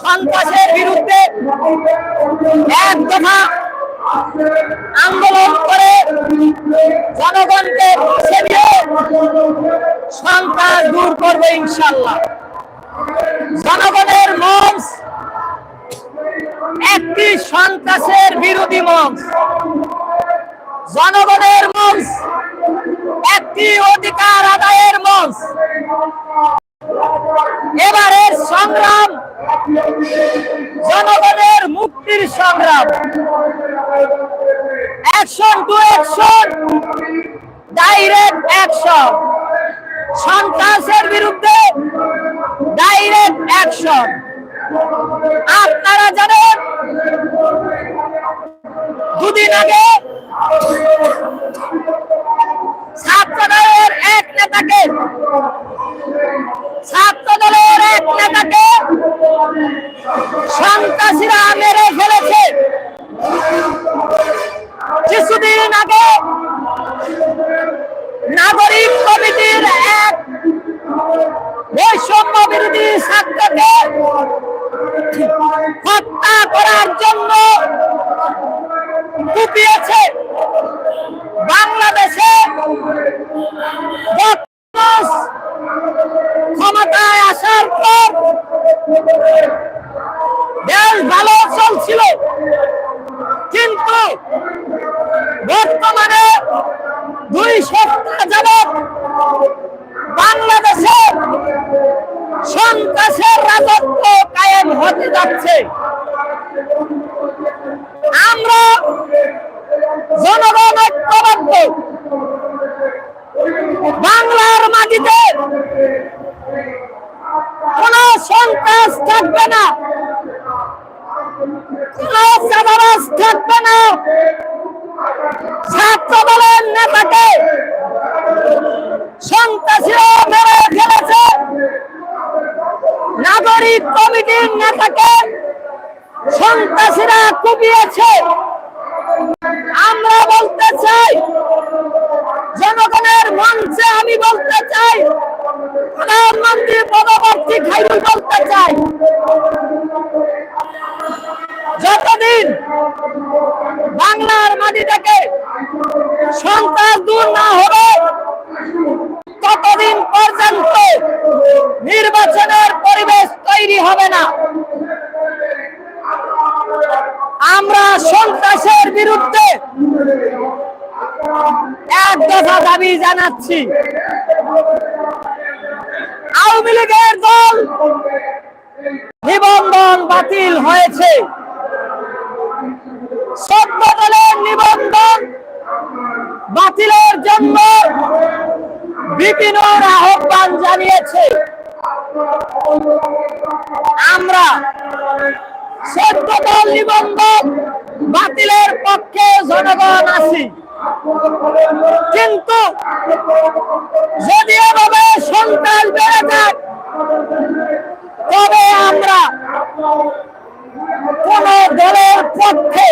সন্ত্রাসের বিরুদ্ধে এক দফা আন্দোলন করে জনগণকে সন্ত্রাস দূর করবে ইনশাল্লাহ জনগণের মঞ্চ, একটি সন্ত্রাসের বিরোধী মঞ্চ। জনগণের মঞ্চ, একটি অধিকার আদায়ের মঞ্চ। এবারের সংগ্রাম জনগণের মুক্তির সংগ্রাম। Action to action direct action সন্ত্রাসের বিরুদ্ধে ডাইরেক্ট অ্যাকশন আপনারা জানেন দুদিন আগে ছাত্রদলের এক নেতাকে ছাত্র দলের এক নেতাকে সন্ত্রাসীরা বর্তমানে দুই নেতাকে সন্ত্রাসীরা মেরে ফেলেছে। নাগরিক কমিটির নেতাকে সন্ত্রাসীরা কুপিয়েছে। আমরা বলতে চাই, জনগণের মঞ্চে আমি বলতে চাই, প্রধানমন্ত্রী পদপ্রার্থী খাইরুল বলতে চাই। যতদিন বাংলার মাটি থেকে সন্ত্রাস দূর না হবে, ততদিন পর্যন্ত নির্বাচনের পরিবেশ তৈরি হবে না। আমরা সন্ত্রাসের বিরুদ্ধে এক দফা দাবি জানাচ্ছি। আওয়ামী লীগের দল নিবন্ধন বাতিল হয়েছে। সদ্য দলের নিবন্ধন বাতিলের জন্য বিপিনুর আহ্বান জানিয়েছে। আমরা সদ্য দল নিবন্ধন বাতিলের পক্ষে জনগণ আছি। কিন্তু যদি এভাবে সন্ত্রাস বেড়ে যায়, তবে আমরা কোন দলের পক্ষে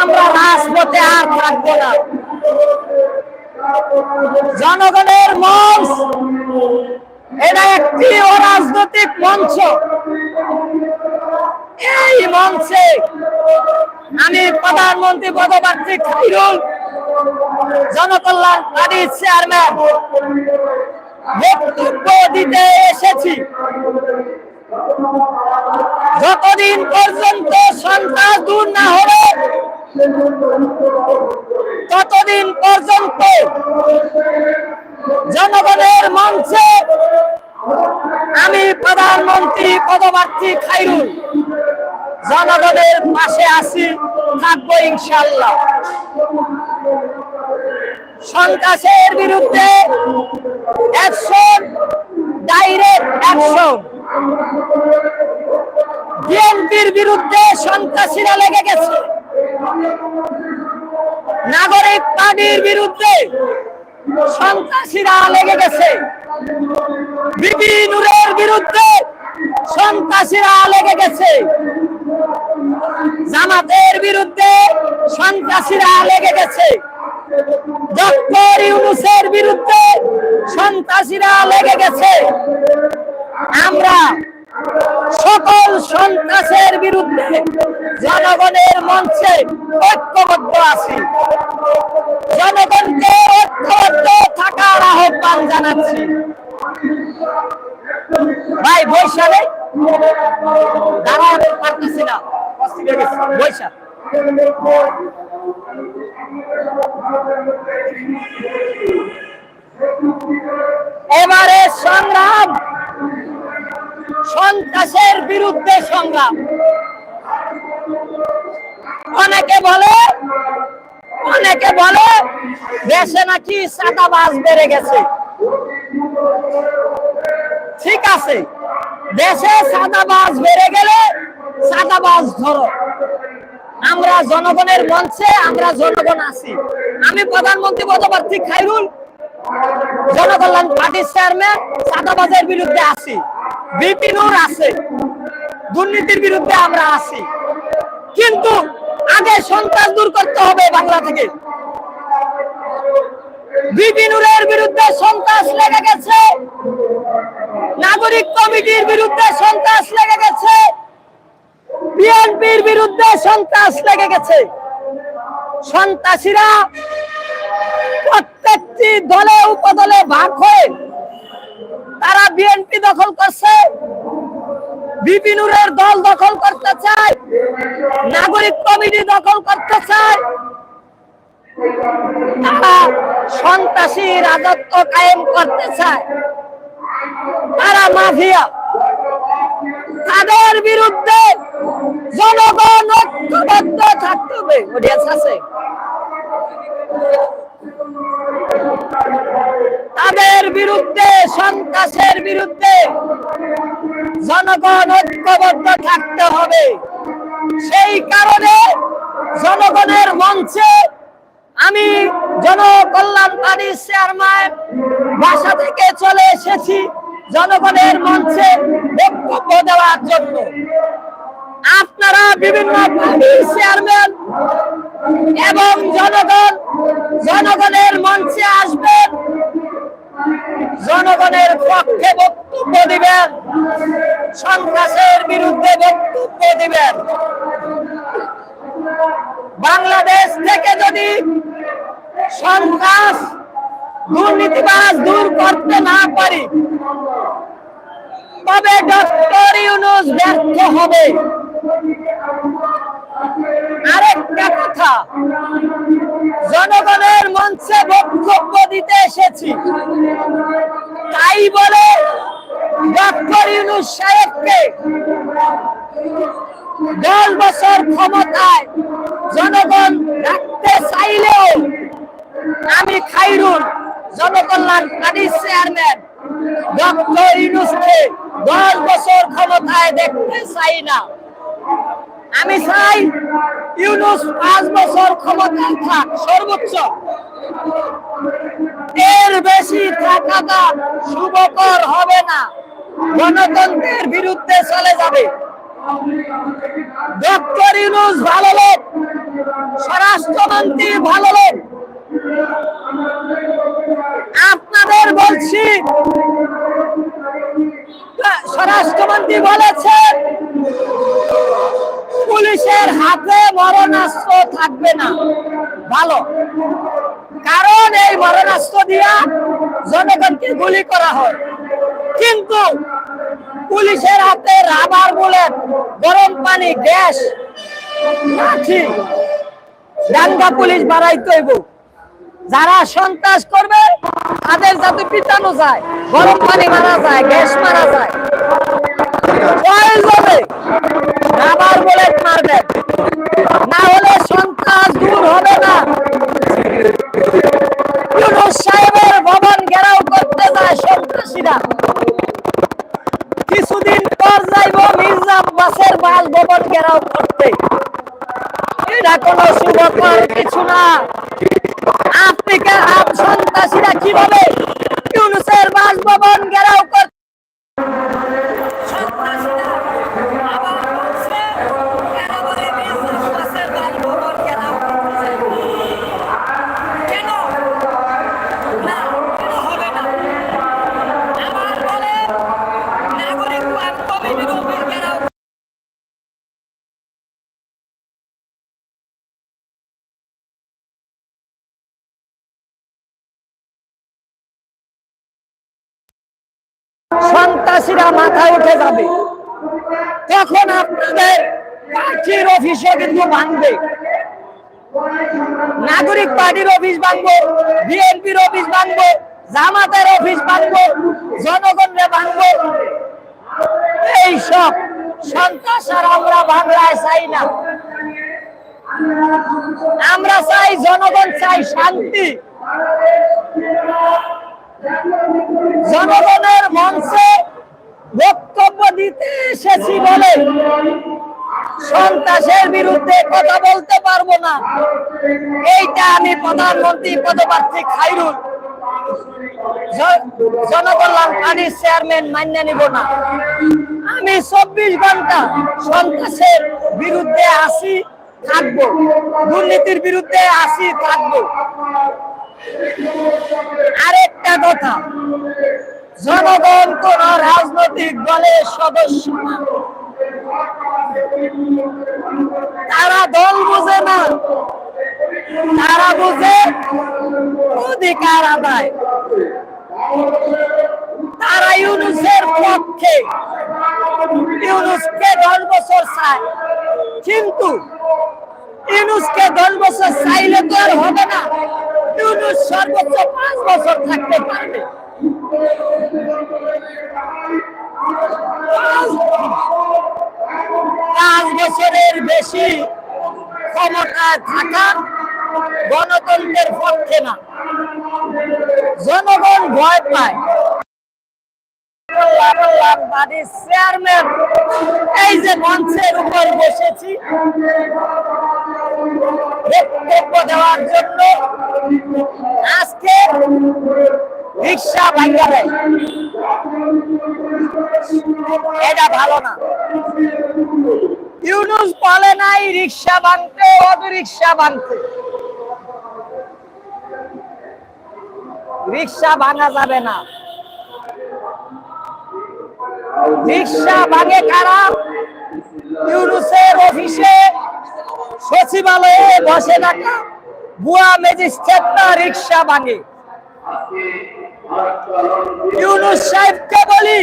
আমরা রাজপথে আর থাকব না। জনগণের মঞ্চ এটা একটি অরাজনৈতিক মঞ্চ। এই মঞ্চে আমি প্রধানমন্ত্রী পদপ্রার্থী খাইরুল, জনকল্যাণ পার্টির চেয়ারম্যান বক্তব্য দিতে এসেছি। যতদিন পর্যন্ত সন্ত্রাস দূর না হবে ততদিন পর্যন্ত জনগণের মঞ্চে আমি প্রধানমন্ত্রী পদপ্রার্থী খাইরুল, জনগণের পাশে আছি, থাকব ইনশাল্লাহ সন্ত্রাসের বিরুদ্ধে অ্যাকশন ডাইরেক্ট অ্যাকশন বিএনপির বিরুদ্ধে সন্ত্রাসীরা লেগে গেছে। নাগরিক পার্টির বিরুদ্ধে সন্ত্রাসীরা লেগে গেছে। বিপি নুরের বিরুদ্ধে সন্ত্রাসীরা লেগে গেছে। জামাতের বিরুদ্ধে সন্ত্রাসীরা লেগে গেছে। ডক্টর ইউনুসের বিরুদ্ধে সন্ত্রাসীরা লেগে গেছে। আমরা সকল সন্ত্রাসের বিরুদ্ধে জনগণের মঞ্চে ঐক্যবদ্ধ আছি। জনগণকে ঐক্যবদ্ধ থাকার আহ্বান জানাচ্ছি। ভাই বৈশালে দাঁড়াতে পারতেছি না। বৈশাখ এবারে সংগ্রাম। সন্ত্রাসের বিরুদ্ধে সংগ্রাম। অনেকে বলে অনেকে বলে, দেশে নাকি চাঁদাবাজ বেড়ে গেছে। ঠিক আছে, দেশে চাঁদাবাজ বেড়ে গেলে চাঁদাবাজ ধরো। আমরা জনগণের মঞ্চে, আমরা জনগণ আছি। আমি প্রধানমন্ত্রী পদপ্রার্থী খাইরুল, জনকল্যাণ পার্টির চেয়ারম্যান চাঁদাবাজের বিরুদ্ধে আছি। বিপিনুর আছে। দুর্নীতির বিরুদ্ধে আমরা আছি। কিন্তু আগে সন্ত্রাস দূর করতে হবে বাংলা থেকে। বিপিনুরের বিরুদ্ধে সন্ত্রাস লেগে গেছে। নাগরিক কমিটির বিরুদ্ধে সন্ত্রাস লেগে গেছে। বিএনপির বিরুদ্ধে সন্ত্রাস লেগে গেছে। সন্ত্রাসীরা প্রত্যেকটি দলে, উপদলে, ভাগ হয়ে তারা বিএনপি দখল করছে। বিপিনুরের দল দখল করতে চায়। নাগরিক কমিটি দখল করতে চায়। তারা সন্ত্রাসী রাজত্ব কায়েম করতে চায়। তারা মাফিয়া। তাদের বিরুদ্ধে জনগণ ঐক্যবদ্ধ থাকতে হবে। অডিয়েন্স আছে? তাদের বিরুদ্ধে, সন্ত্রাসের বিরুদ্ধে জনগণ ঐক্যবদ্ধ থাকতে হবে। সেই কারণে জনগণের মঞ্চে আমি জনকল্যাণ চেয়ারম্যান বাসা থেকে চলে এসেছি জনগণের মঞ্চে বক্তব্য দেওয়ার জন্য। আপনারা বিভিন্ন চেয়ারম্যান এবং জনগণ, জনগণের মঞ্চে আসবেন। পক্ষে বক্তব্য দিবেন, সন্ত্রাসের বিরুদ্ধে বক্তব্য দিবেন। বাংলাদেশ থেকে যদি সন্ত্রাস, দুর্নীতিবাজ দূর করতে না পারি তবে ডক্টর ইউনুস ব্যর্থ হবে। আরেকটা কথা, জনগণের মঞ্চে বক্তব্য দিতে এসেছি। তাই বলে ডক্টর ইউনুস সাহেবকে দশ বছর ক্ষমতায় জনগণ রাখতে চাইলেও আমি খাইরুল জনকল্যাণ পার্টির চেয়ারম্যান ডক্টর ইউনুসকে দশ বছর ক্ষমতায় দেখতে চাই না। আমি চাই ইউনুস পাঁচ বছর ক্ষমতায় থাক, সর্বোচ্চ। এর বেশি থাকাটা শুভকর হবে না। গণতন্ত্রের বিরুদ্ধে চলে যাবে। ডক্টর ইউনুস ভালো লোক, স্বরাষ্ট্রমন্ত্রী ভালো লোক। আপনাদের বলছি, স্বরাষ্ট্রমন্ত্রী বলেছেন, পুলিশের হাতে মরণাস্ত্র থাকবে না। ভালো। কারণ এই মরণাস্ত্র দিয়া জনগণকে গুলি করা হয়। কিন্তু পুলিশের হাতে রাবার বুলেট, গরম পানি, গ্যাস, লাঠি, দাঙ্গা পুলিশ বাড়াইতে হইব। যারা সন্ত্রাস করবে, তাদের যাতে পিটানো যায়, গরম পানি মারা যায়, গ্যাস মারা যায়। বুলেট মারবেন। না হলে সন্ত্রাস দূর হবে না। সাহেবের ভবন ঘেরাও করতে যায় কিছুদিন পর যাইব মির্জা বাসের বাস ভবন ঘেরাও করতে। এটা কোনো সুবকর কিছু না। আফ্রিকার আপ সন্ত্রাসীরা কীভাবে ইউনুসের বাসভবন ঘেরাও করতে সন্ত্রাসীরা আবার বলছে, কেন বলে মির্জা বাসের বাসভবন ঘেরাও করতেছে? কেন? না, কেন হবে না? আবার বলে, নাগরিক কমিটির অফিস ঘেরাও সন্ত্রাসীরা মাথা উঠে যাবে। তখন আপনাদের পার্টির অফিসও কিন্তু ভাঙবে। নাগরিক পার্টির অফিস ভাঙবো, বিএনপির অফিস ভাঙবো, জামাতের অফিস ভাঙবো, জনগণরে ভাঙবো। এইসব সন্ত্রাস আর আমরা বাংলায় চাই না। আমরা চাই জনগণ চাই শান্তি। জনগণের মঞ্চে বক্তব্য দিতে এসেছি বলে সন্ত্রাসের বিরুদ্ধে কথা বলতে পারব না। এইটা আমি প্রধানমন্ত্রী পদপ্রার্থী খাইরুল। জনকল্যাণ চেয়ারম্যান মান্য না। আমি চব্বিশ ঘণ্টা বিরুদ্ধে আসি থাকব। দুর্নীতির বিরুদ্ধে আসি থাকব। আরেকটা কথা। জনগণ কোন রাজনৈতিক দলের সদস্য তারা দল বুঝে না। তারা বুঝে অধিকার আদায়। তারা ইউনুসের পক্ষে। ইউনুসকে দশ বছর চায়। কিন্তু ইউনুসকে দশ বছর চাইলে তো আর হবে না। ইউনুস সর্বোচ্চ পাঁচ বছর থাকতে পারবে। পাঁচ বছরের বেশি ক্ষমতায় থাকা গণতন্ত্রের পক্ষে না। জনগণ ভয় পায়। চেয়ারম্যান এই যে মঞ্চের উপর বসেছি। বক্তব্য দেওয়ার জন্য আজকে রিক্সা ভাঙ্গা দেয়। এটা ভালো না। ইউনুস বলে নাই, রিক্সা ভাঙতে, অটো রিক্সা ভাঙতে। রিক্সা ভাঙা যাবে না। রিক্সা ভাঙে কারা? ইউনুসের অফিসে সচিবালয়ে বসে থাকা বুয়া ম্যাজিস্ট্রেটরা রিক্সা ভাঙে। ইউনুস সাহেবকে বলি,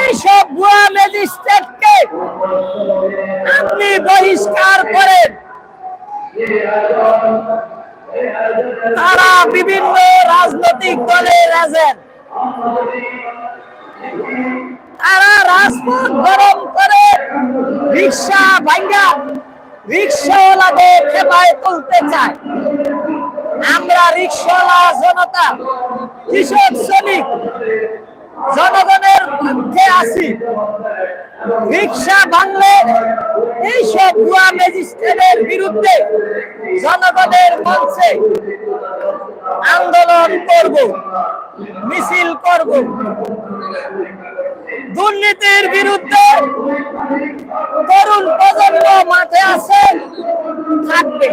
এইসব বুয়া ম্যাজিস্ট্রেটকে আপনি বহিষ্কার করেন। তারা বিভিন্ন রাজনৈতিক দলের এজেন্ট। তারা রাজপথ গরম করে, রিক্সা ভাঙ্গা রিক্সাওয়ালাদের খেপায় তুলতে চায়। আমরা রিক্সাওয়ালা জনতা, কৃষক, শ্রমিক, জনগণের পক্ষে আছি। রিক্সা ভাঙলে এইসব ভুয়া ম্যাজিস্ট্রেটের বিরুদ্ধে জনগণের মঞ্চে আন্দোলন করব, মিছিল করব। দুর্নীতির বিরুদ্ধে তরুণ প্রজন্ম মাঠে আছে, থাকবে।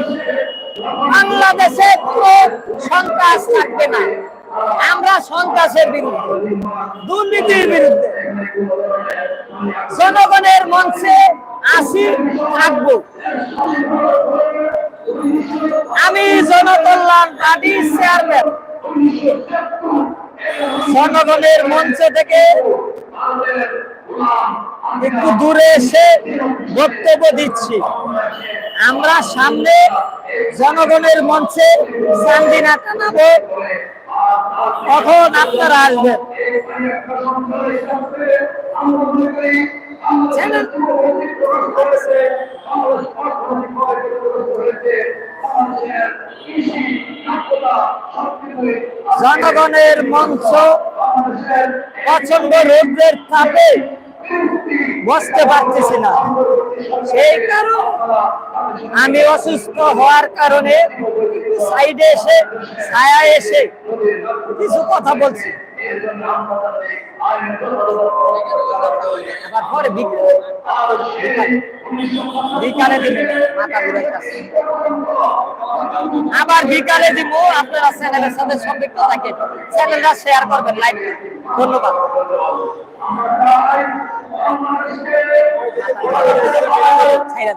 বাংলাদেশে কোনো সন্ত্রাস থাকবে না। আমরা সন্ত্রাসের বিরুদ্ধে, দুর্নীতির বিরুদ্ধে। জনগণের মঞ্চে আসি, থাকব। আমি জনকল্যাণ পার্টির চেয়ারম্যান। জনগণের মঞ্চ থেকে একটু দূরে এসে বক্তব্য দিচ্ছি। আমরা সামনে জনগণের মঞ্চে তখন আপনারা আসবেন? জনগণের মঞ্চ প্রচণ্ড রৌদ্রের তাপে বসতে পারতেছি না। সেই কারণ আমি অসুস্থ হওয়ার কারণে সাইডে এসে, ছায়া এসে কিছু কথা বলছি। বিকেলে ঘুরাইতেছে। আবার বিকালে দিব আপনারা চ্যানেলের সাথে সম্পৃক্ত থাকেন। চ্যানেলটা শেয়ার করবেন লাইক ধন্যবাদ। ছাইরা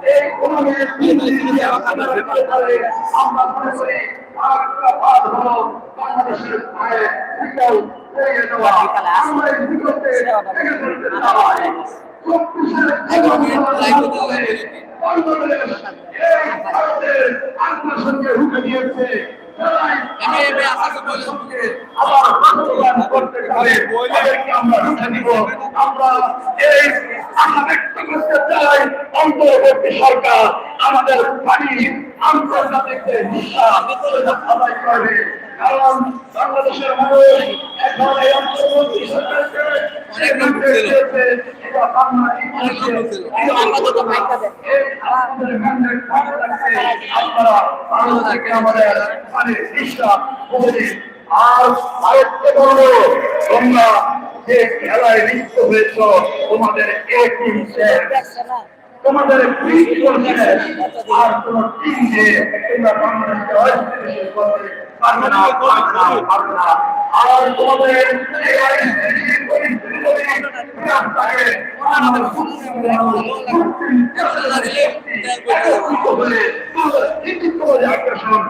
অন্তর্বর্তী সরকার আমাদের পানি আন্তর্জাতিক আদায় করবে। কারণ বাংলাদেশের মানুষ এখন এই অন্তর্বর্তী। আর আরেকটা বলব তোমরা যে খেলায় লিপ্ত হয়েছ তোমাদের এক তোমাদের আর কোন টিম যে তোমরা বাংলাদেশকে পারবে না পারবে না আর তোমাদের আকর্ষণ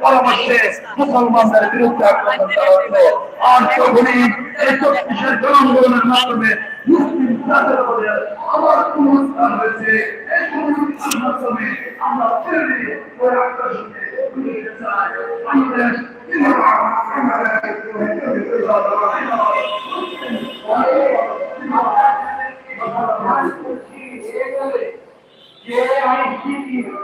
পরামর্শে মুসলমানদের বিরুদ্ধে আক্রমণ করা হতো আর তখনই এই চব্বিশের জনগণের মাধ্যমে মুসলিম তাদের বলে আমার কোন স্থান হয়েছে এই কোন স্থান মাধ্যমে আমরা ফিরে দিয়ে ওই আকর্ষণে ঘুরে চাই আমাদের Yeah, I see you.